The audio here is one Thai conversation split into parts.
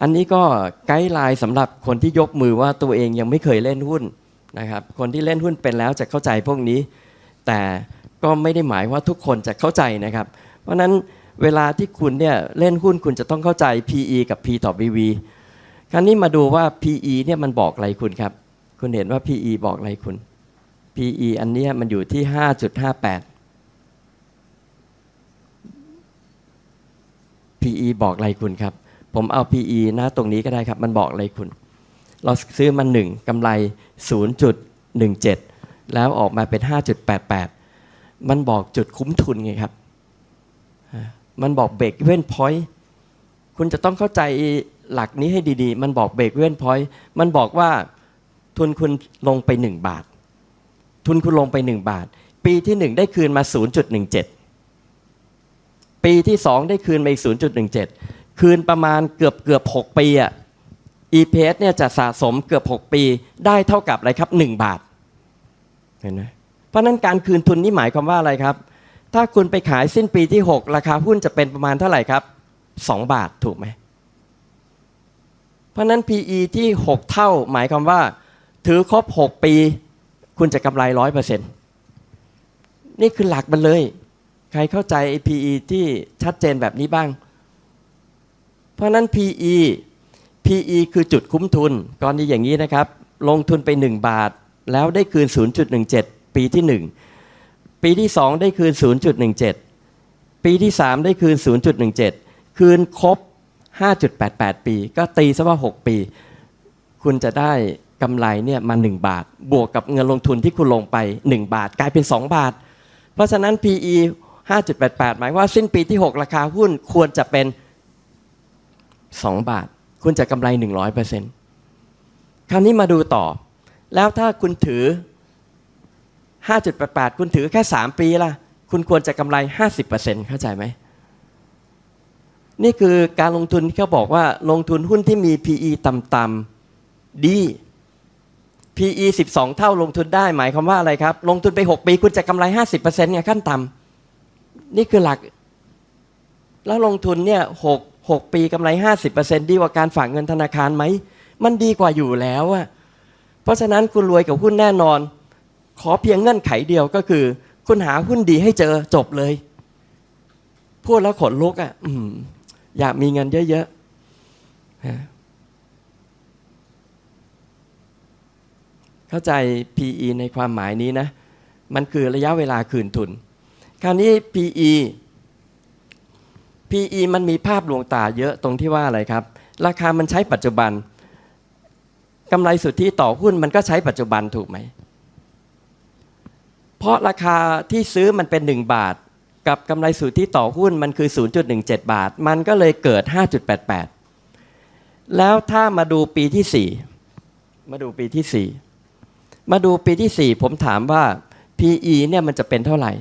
อันนี้ก็ไกด์ไลน์สำหรับคนที่ยกมือว่าตัวเองยังไม่เคยเล่นหุ้นนะครับ คนที่เล่นหุ้นเป็นแล้วจะเข้าใจพวกนี้ แต่ก็ไม่ได้หมายว่าทุกคนจะเข้าใจนะครับ เพราะนั้นเวลาที่คุณเนี่ยเล่นหุ้นคุณจะต้องเข้าใจ PE กับ P ต่อ BV คราวนี้มาดูว่า PE เนี่ยมันบอกอะไรคุณครับ คุณเห็นว่า PE บอกอะไรคุณ PE อันนี้มันอยู่ที่ 5.58 PE บอกอะไรคุณครับ ผมเอา PE หน้าตรงนี้ก็ได้ครับ มันบอกอะไรคุณ เราซื้อมัน1กำไร 0.17 แล้วออกมาเป็น 5.88 มันบอกจุดคุ้มทุนไงครับ มันบอกเบรกเว้นพอยต์คุณจะต้องเข้าใจหลักนี้ให้ดีๆ มันบอกเบรกเว้นพอยต์มันบอกว่าทุนคุณลงไป 1 บาท ทุนคุณลงไป 1 บาท ปีที่ 1 ได้คืนมา 0.17 ปีที่ 2 ได้คืนมาอีก 0.17 คืนประมาณเกือบเกือบ6ปีอะ EPS เนี่ยจะสะสมเกือบ 6 ปีได้เท่ากับอะไรครับ 1 บาท เห็นไหมเพราะนั้นการคืนทุนนี่หมายความว่าอะไรครับ ถ้าคุณไปขายสิ้นปีที่ 6 ราคาหุ้นจะเป็นประมาณเท่าไหร่ครับ 2 บาทถูกไหม เพราะนั้น PE ที่ 6 เท่า หมายความว่า ถือครบ 6 ปี คุณจะกำไรร้อยเปอร์เซ็นต์นี่คือหลักมันเลย ใครเข้าใจ PE ที่ชัดเจนแบบนี้บ้าง เพราะฉะนั้น PE PE คือจุดคุ้มทุนกรณีอย่างนี้นะครับ ลงทุนไป 1 บาท แล้วได้คืน 0.17 ปีที่ 1 ปีที่ 2 ได้คืน 0.17 ปีที่ 3 ได้คืน 0.17 คืนครบ 5.88 ปี ก็ตีซะว่า 6 ปี คุณจะได้กำไรเนี่ยมา 1 บาท บวกกับเงินลงทุนที่คุณลงไป 1 บาท กลายเป็น 2 บาท เพราะฉะนั้น PE 5.88 หมายว่าสิ้นปีที่ 6 ราคาหุ้นควรจะเป็น 2 บาท คุณจะกำไร 100%คราวนี้มาดูต่อ แล้วถ้าคุณถือ 5.88 คุณถือแค่ 3 ปีล่ะ คุณควรจะกำไร 50%เข้าใจไหม นี่คือการลงทุนที่เขาบอกว่าลงทุนหุ้นที่มี PE ต่ำๆดี PE 12 เท่าลงทุนได้หมายความว่าอะไรครับ ลงทุนไป 6 ปีคุณจะกำไร 50%เนี่ยขั้นต่ำนี่คือหลัก แล้วลงทุนเนี่ยห กหกปีกำไร 50%ดีกว่าการฝากเงินธนาคารไหม มันดีกว่าอยู่แล้วอะเพราะฉะนั้นคุณรวยกับหุ้นแน่นอน ขอเพียงเงื่อนไขเดียวก็คือ คุณหาหุ้นดีให้เจอจบเลย พูดแล้วขนลุกอะ่ะอืมอยากมีเงินเยอะๆฮะเข้าใจ PE ในความหมายนี้นะ มันคือระยะเวลาคืนทุน คราวนี้ PE PE มันมีภาพลวงตาเยอะตรงที่ว่าอะไรครับ ราคามันใช้ปัจจุบันกำไรสุทธิต่อหุ้นมันก็ใช้ปัจจุบันถูกไหม เพราะราคาที่ซื้อมันเป็น 1 บาท กับกำไรสุทธิต่อหุ้นมันคือ 0.17 บาท มันก็เลยเกิด 5.88 แล้วถ้ามาดูปีที่ 4 มาดูปีที่ 4 มาดูปีที่ 4 ผมถามว่า PE เนี่ยมันจะเป็นเท่าไหร่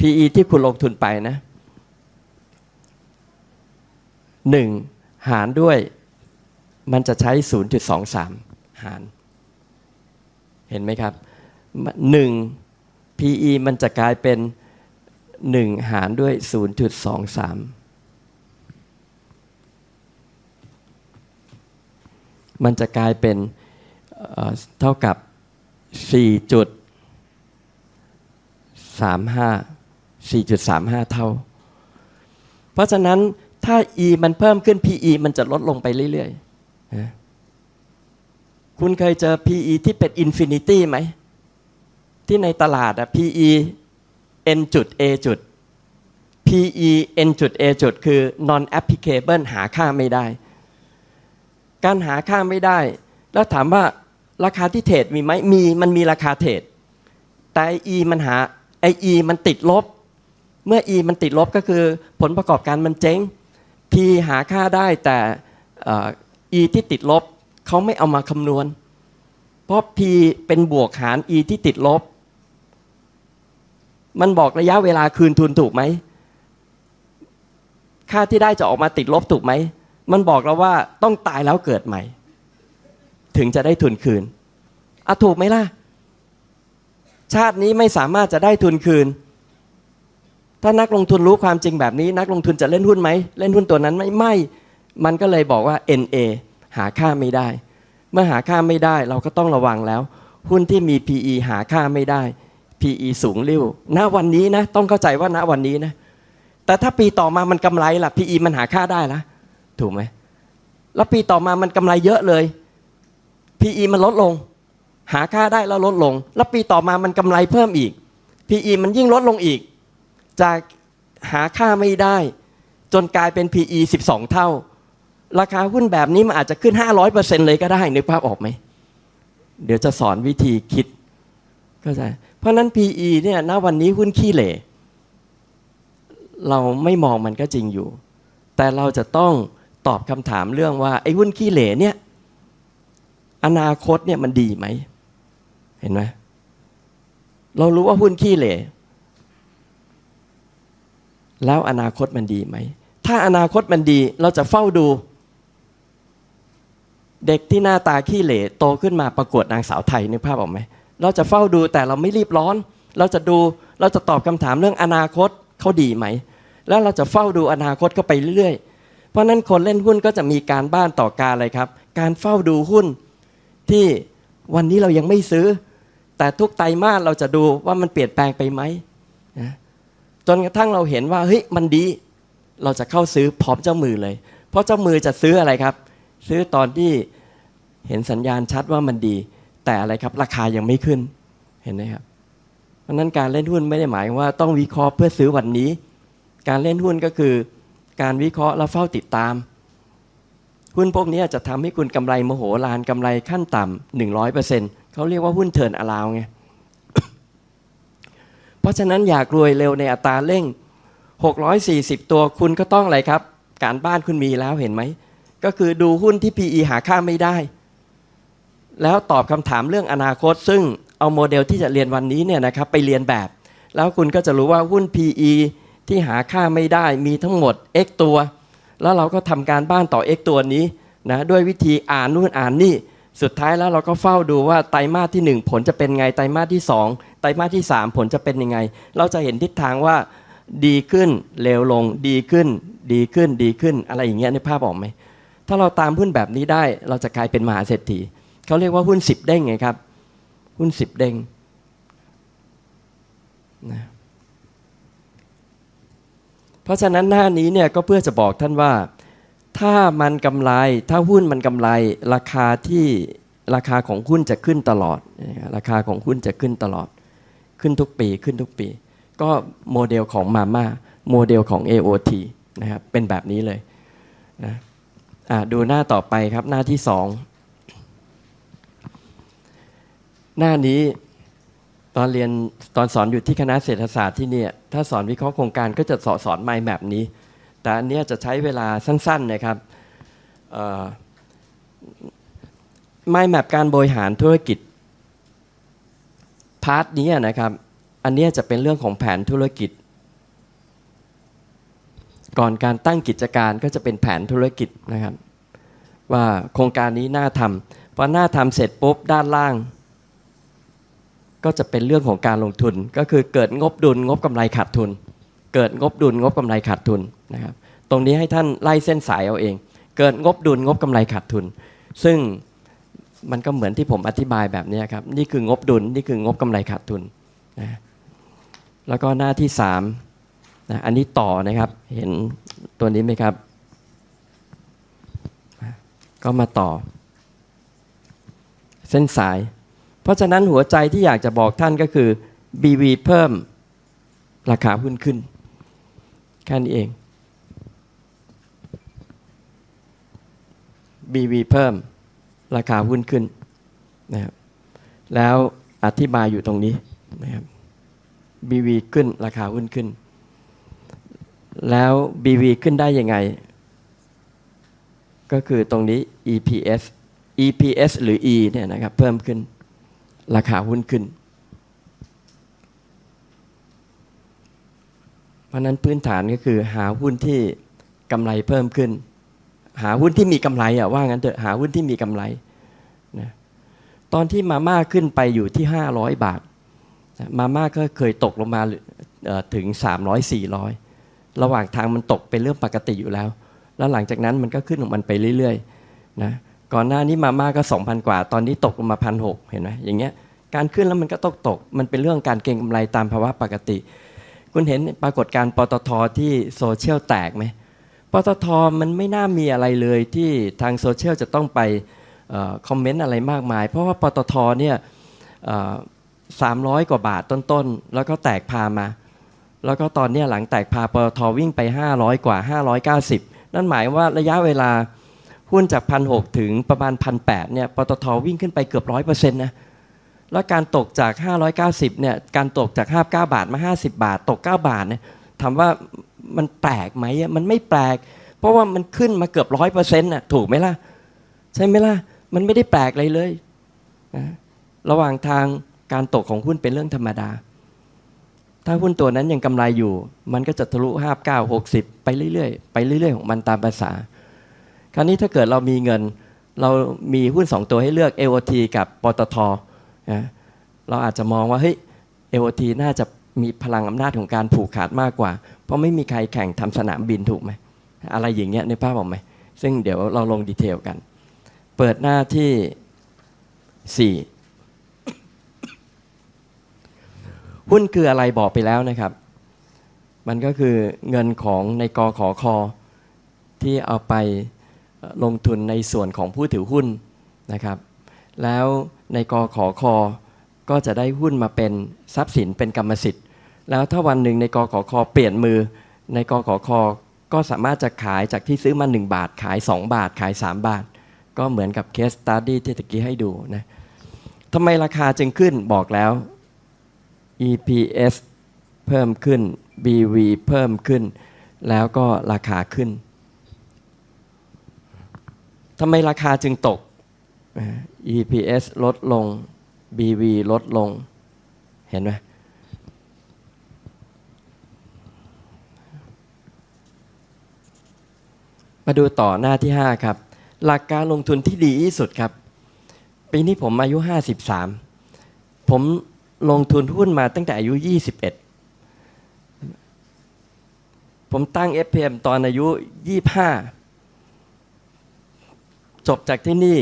PE ที่คุณลงทุนไปนะ 1 หารด้วย มันจะใช้ 0.23 หาร เห็นไหมครับ 1 PE มันจะกลายเป็น 1 หารด้วย 0.23 มันจะกลายเป็นเอ่อเท่ากับ 4.35 4.35 เท่า เพราะฉะนั้น ถ้า E มันเพิ่มขึ้น PE มันจะลดลงไปเรื่อยๆนะคุณเคยเจอ PE ที่เป็น Infinity ไหม ที่ในตลาดอะ PE n จุด A จุด PE n จุด A จุด คือ non applicable หาค่าไม่ได้ การหาค่าไม่ได้ แล้วถามว่าราคาที่เทรดมีไหมมีมันมีราคาเทรดแต่ไอ E มันหาไอ E มันติดลบ เมื่อ E มันติดลบก็คือผลประกอบการมันเจ๊ง P หาค่าได้แต่อ่อ E ที่ติดลบเขาไม่เอามาคำนวณ เพราะ P เป็นบวกหาร E ที่ติดลบ มันบอกระยะเวลาคืนทุนถูกไหม ค่าที่ได้จะออกมาติดลบถูกไหม มันบอกเราว่าต้องตายแล้วเกิดใหม่ ถึงจะได้ทุนคืนอะถูกไหมล่ะ ชาตินี้ไม่สามารถจะได้ทุนคืน ถ้านักลงทุนรู้ความจริงแบบนี้ นักลงทุนจะเล่นหุ้นไหมเล่นหุ้นตัวนั้นไหมไม่ มันก็เลยบอกว่า NA หาค่าไม่ได้ เมื่อหาค่าไม่ได้เราก็ต้องระวังแล้ว หุ้นที่มี PE หาค่าไม่ได้ PE สูงริ้วณวันนี้นะต้องเข้าใจว่าณวันนี้นะแต่ถ้าปีต่อมามันกำไรล่ะ PE มันหาค่าได้ละถูกไหมแล้วปีต่อมามันกำไรเยอะเลย PE มันลดลง หาค่าได้แล้วลดลง แล้วปีต่อมามันกำไรเพิ่มอีก PE มันยิ่งลดลงอีก จากหาค่าไม่ได้ จนกลายเป็น PE 12 เท่า ราคาหุ้นแบบนี้มันอาจจะขึ้น 500%เลยก็ได้นึกภาพออกไหม เดี๋ยวจะสอนวิธีคิดก็จเพราะฉะนั้น PE เนี่ยณวันนี้หุ้นขี้เหร่เราไม่มองมันก็จริงอยู่ แต่เราจะต้องตอบคำถามเรื่องว่า ไอ้หุ้นขี้เหร่เนี่ย อนาคตเนี่ยมันดีไหม เห็นไหมเรารู้ว่าหุ้นขี้เหร่ แล้วอนาคตมันดีไหม ถ้าอนาคตมันดีเราจะเฝ้าดู เด็กที่หน้าตาขี้เหร่โตขึ้นมาประกวดนางสาวไทยนึกภาพออกไหม เราจะเฝ้าดูแต่เราไม่รีบร้อน เราจะดูเราจะตอบคำถามเรื่องอนาคตเขาดีไหม แล้วเราจะเฝ้าดูอนาคตเขาไปเรื่อยๆ เพราะนั้นคนเล่นหุ้นก็จะมีการบ้านต่อการอะไรครับ การเฝ้าดูหุ้นที่วันนี้เรายังไม่ซื้อ แต่ทุกไตรมาสเราจะดูว่ามันเปลี่ยนแปลงไปไหม จนกระทั่งเราเห็นว่าเฮ้ยมันดี เราจะเข้าซื้อพร้อมเจ้ามือเลย เพราะเจ้ามือจะซื้ออะไรครับ ซื้อตอนที่เห็นสัญญาณชัดว่ามันดี แต่อะไรครับราคายังไม่ขึ้นเห็นไหมครับ เพราะนั้นการเล่นหุ้นไม่ได้หมายว่าต้องวิเคราะห์เพื่อซื้อวันนี้ การเล่นหุ้นก็คือ การวิเคราะห์แล้วเฝ้าติดตามหุ้นพวกนี้จะทำให้คุณกำไรมโหฬารกำไรขั้นต่ำหนึ่งร้อยเปอร์เซ็นต์เขาเรียกว่าหุ้นเทิร์นอลาวไง ราะฉะนั้นอยากรวยเร็วในอัตราเร่ง 640 ตัวคุณก็ต้องอะไรครับ การบ้านคุณมีแล้วเห็นไหม ก็คือดูหุ้นที่ PE หาค่าไม่ได้ แล้วตอบคำถามเรื่องอนาคต ซึ่งเอาโมเดลที่จะเรียนวันนี้เนี่ยนะครับไปเรียนแบบ แล้วคุณก็จะรู้ว่าหุ้น PE ที่หาค่าไม่ได้มีทั้งหมด x ตัว แล้วเราก็ทำการบ้านต่อ x ตัวนี้นะด้วยวิธีอ่านนู่นอ่านนี่ สุดท้ายแล้วเราก็เฝ้าดูว่าไตรมาสที่ 1 ผลจะเป็นไงไตรมาสที่ 2 ไตรมาสที่ 3 ผลจะเป็นยังไง เราจะเห็นทิศทางว่าดีขึ้นเลวลงดีขึ้น ดีขึ้นดีขึ้นอะไรอย่างเงี้ยในภาพออกไหมถ้าเราตามหุ้นแบบนี้ได้เราจะกลายเป็นมหาเศรษฐีเขาเรียกว่าหุ้นสิบเด้งไงครับ หุ้นสิบเด้งนะเพราะฉะนั้นหน้านี้เนี่ยก็เพื่อจะบอกท่านว่า ถ้ามันกำไร ถ้าหุ้นมันกำไร ราคาที่ราคาของหุ้นจะขึ้นตลอด ราคาของหุ้นจะขึ้นตลอด ขึ้นทุกปีขึ้นทุกปี ก็โมเดลของมาม่าโมเดลของ AOT นะครับเป็นแบบนี้เลยนะดูหน้าต่อไปครับหน้าที่สองหน้านี้ตอนเรียนตอนสอนอยู่ที่คณะเศรษฐศาสตร์ที่นี่ถ้าสอนวิเคราะห์โครงการก็จะสอนสอนไมล์แบบนี้ แต่อันนี้จะใช้เวลาสั้นๆนะครับไมล์แมปการบริหารธุรกิจพาร์ทนี้นะครับ อันนี้จะเป็นเรื่องของแผนธุรกิจ ก่อนการตั้งกิจการก็จะเป็นแผนธุรกิจนะครับ ว่าโครงการนี้น่าทำพอน่าทำเสร็จปุ๊บด้านล่าง ก็จะเป็นเรื่องของการลงทุนก็คือเกิดงบดุลงบกำไรขาดทุน เกิดงบดุลงบกำไรขาดทุนนะครับตรงนี้ให้ท่านไล่เส้นสายเอาเอง เกิดงบดุลงบกำไรขาดทุน ซึ่งมันก็เหมือนที่ผมอธิบายแบบนี้ครับนี่คืองบดุลนี่คืองบกำไรขาดทุนนะแล้วก็หน้าที่สามนะอันนี้ต่อนะครับเห็นตัวนี้ไหมครับ ก็มาต่อ เส้นสาย เพราะฉะนั้นหัวใจที่อยากจะบอกท่านก็คือ BV เพิ่มราคาหุ้นขึ้น แค่นี้เอง BV เพิ่มราคาหุ้นขึ้นนะครับแล้วอธิบายอยู่ตรงนี้นะครับ BV ขึ้นราคาหุ้นขึ้น แล้ว BV ขึ้นได้ยังไง ก็คือตรงนี้ EPS EPS หรือ E เนี่ยนะครับ เพิ่มขึ้น ราคาหุ้นขึ้น เพ ราะนั้นพื้นฐานก็คือหาหุ้นที่กำไรเพิ่มขึ้น หาหุ้นที่มีกำไรอะว่างั้นเถอะหาหุ้นที่มีกำไรนะตอนที่มาม่าขึ้นไปอยู่ที่ 500 บาท มาม่าก็เคยตกลงมาถึง 300 400 ระหว่างทางมันตกเป็นเรื่องปกติอยู่แล้ว แล้วหลังจากนั้นมันก็ขึ้นของมันไปเรื่อยๆนะก่อนหน้านี้มาม่าก็ 2,000 กว่า ตอนนี้ตกลงมาพันหเห็นไหมอย่างเงี้ยการขึ้นแล้วมันก็ตกตก มันเป็นเรื่องการเก็งกำไรตามภาวะปกติ คุณเห็นปรากฏการณ์ปตทที่โซเชียลแตกไหมปตทมันไม่น่ามีอะไรเลยที่ทางโซเชียลจะต้องไปออคอมเมนต์อะไรมากมาย เพราะว่าปตทเนี่ยสามร้อยกว่าบาทต้นๆ แล้วก็แตกพามา แล้วก็ตอนนี้หลังแตกพาปตทวิ่งไป 500 กว่า 590 นั่นหมายว่าระยะเวลาหุ้นจากพันหถึงประมาณพันแเนี่ยปตทวิ่งขึ้นไปเกือบร้อยเปอร์เซ็นต์นะ แล้วการตกจาก 590เนี่ยการตกจาก 59 บาทมา 50 บาท ตก 9 บาทเนี่ยถามว่ามันแปลกไหมมันไม่แปลก เพราะว่ามันขึ้นมาเกือบร้อยเปอร์เซ็นต์น่ะถูกไหมล่ะ ใช่ไหมล่ะ มันไม่ได้แปลกอะไรเลยนะระหว่างทางการตกของหุ้นเป็นเรื่องธรรมดา ถ้าหุ้นตัวนั้นยังกำไรอยู่ มันก็จะทะลุ5 9 60 ไปเรื่อยๆ ไปเรื่อยๆ ของมันตามภาษา คราวนี้ถ้าเกิดเรามีเงิน เรามีหุ้น2ตัวให้เลือก AOT กับปตท นะเราอาจจะมองว่าเฮ้ย AOT น่าจะมีพลังอำนาจของการผูกขาดมากกว่า เพราะไม่มีใครแข่งทำสนามบินถูกไหมอะไรอย่างเงี้ยในภาพออกไหมซึ่งเดี๋ยวเราลงดีเทลกัน เปิดหน้าที่ 4 หุ้นคืออะไรบอกไปแล้วนะครับ มันก็คือเงินของในกอขอคอที่เอาไปลงทุนในส่วนของผู้ถือหุ้นนะครับ แล้ว ในกอขอคอก็จะได้หุ้นมาเป็นทรัพย์สินเป็นกรรมสิทธิ์ แล้วถ้าวันหนึ่งในกอขอคอเปลี่ยนมือ ในกอขอคอก็สามารถจะขายจากที่ซื้อมา 1 บาท ขาย 2 บาท ขาย 3 บาท ก็เหมือนกับเคสตัดดี้ที่ตะกี้ให้ดูนะทำไมราคาจึงขึ้นบอกแล้ว EPS เพิ่มขึ้น BV เพิ่มขึ้น แล้วก็ราคาขึ้นทำไมราคาจึงตก EPS ลดลง BV ลดลง เห็นไหมมาดูต่อหน้าที่ 5 ครับ หลักการลงทุนที่ดีที่สุดครับ ปีนี้ผมอายุ 53 ผมลงทุนหุ้นมาตั้งแต่อายุ 21 ผมตั้ง FPM ตอนอายุ 25 จบจากที่นี่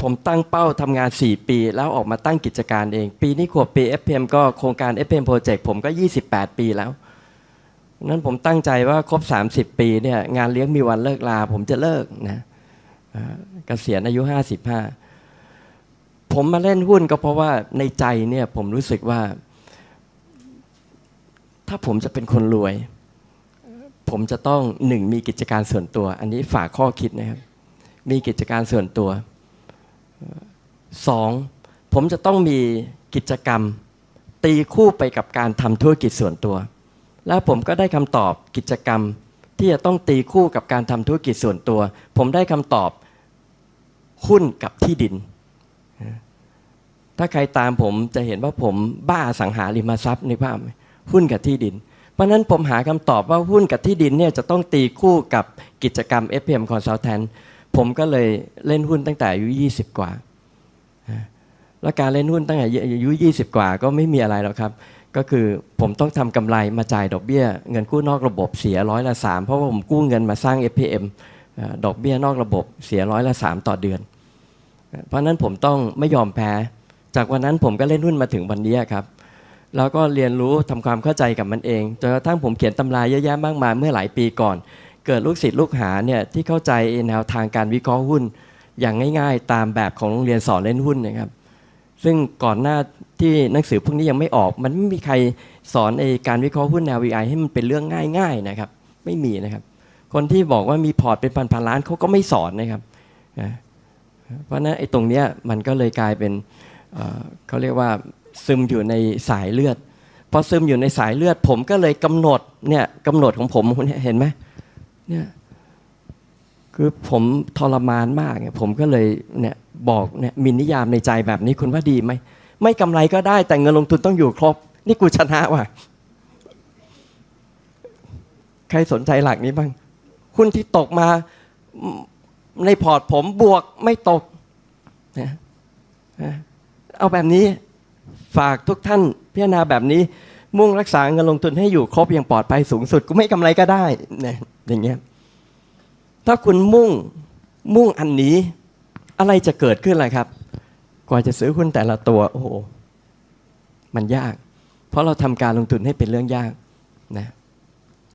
ผมตั้งเป้าทำงาน 4 ปี แล้วออกมาตั้งกิจการเอง ปีนี้ขวบปี FPM ก็โครงการ FPM Project ผมก็ 28 ปีแล้วนั้นผมตั้งใจว่าครบ 30 ปีเนี่ยงานเลี้ยงมีวันเลิกลา ผมจะเลิกนะเกษียณอายุ 55 ผมมาเล่นหุ้นก็เพราะว่าในใจเนี่ยผมรู้สึกว่า ถ้าผมจะเป็นคนรวย ผมจะต้องหนึ่งมีกิจการส่วนตัว อันนี้ฝากข้อคิดนะครับ มีกิจการส่วนตัว สองผมจะต้องมีกิจกรรม ตีคู่ไปกับการทำธุรกิจส่วนตัว แล้วผมก็ได้คำตอบกิจกรรมที่จะต้องตีคู่กับการทำธุรกิจส่วนตัว ผมได้คำตอบหุ้นกับที่ดิน ถ้าใครตามผมจะเห็นว่าผมบ้าสังหาริมทรัพย์ในภาพหุ้นกับที่ดิน เพราะฉะนั้นผมหาคำตอบว่าหุ้นกับที่ดินเนี่ยจะต้องตีคู่กับกิจกรรม FPM Consultant ผมก็เลยเล่นหุ้นตั้งแต่อายุ20กว่า แล้วการเล่นหุ้นตั้งแต่อายุ20กว่าก็ไม่มีอะไรหรอกครับ ก็คือผมต้องทำกำไรมาจ่ายดอกเบี้ย เงินกู้นอกระบบเสียร้อยละสามเพราะว่าผมกู้เงินมาสร้าง FPM ดอกเบี้ยนอกระบบเสียร้อยละสามต่อเดือน เพราะฉะนั้นผมต้องไม่ยอมแพ้ จากวันนั้นผมก็เล่นหุ้นมาถึงวันนี้ครับ แล้วก็เรียนรู้ทำความเข้าใจกับมันเองจนกระทั่งผมเขียนตำราเยอะแยะมากมายเมื่อหลายปีก่อน เกิดลูกศิษย์ลูกหาเนี่ยที่เข้าใจแนวทางการวิเคราะห์หุ้นอย่างง่าย ๆ ตามแบบของโรงเรียนสอนเล่นหุ้นนะครับ ซึ่งก่อนหน้าที่หนังสือพวกนี้ยังไม่ออก มันไม่มีใครสอนในการวิเคราะห์หุ้นแนว VI ให้มันเป็นเรื่องง่าย ๆนะครับ ไม่มีนะครับ คนที่บอกว่ามีพอร์ตเป็นพันๆล้านเขาก็ไม่สอนนะครับ เพราะนั้นไอ้ตรงเนี้ยมันก็เลยกลายเป็นเเขาเรียกว่าซึมอยู่ในสายเลือดพอซึมอยู่ในสายเลือดผมก็เลยกำหนดเนี่ยกำหนดของผมเห็นไหม เนี่ยคือผมทรมานมากเนี่ยผมก็เลยเนี่ยบอกเนี่ยมีนิยามในใจแบบนี้คุณว่าดีไหมไม่กำไรก็ได้แต่เงินลงทุนต้องอยู่ครบ นี่กูชนะว่ะ ใครสนใจหลักนี้บ้างหุ้นที่ตกมาในพอร์ตผมบวกไม่ตกนะเอาแบบนี้ฝากทุกท่านพิจารณาแบบนี้ มุ่งรักษาเงินลงทุนให้อยู่ครบอย่างปลอดภัยสูงสุด กูไม่กำไรก็ได้เนี่ย อย่างเงี้ยถ้าคุณมุ่งมุ่งอันนี้อะไรจะเกิดขึ้นล่ะครับ กว่าจะซื้อหุ้นแต่ละตัวโอ้โหมันยาก เพราะเราทำการลงทุนให้เป็นเรื่องยากนะ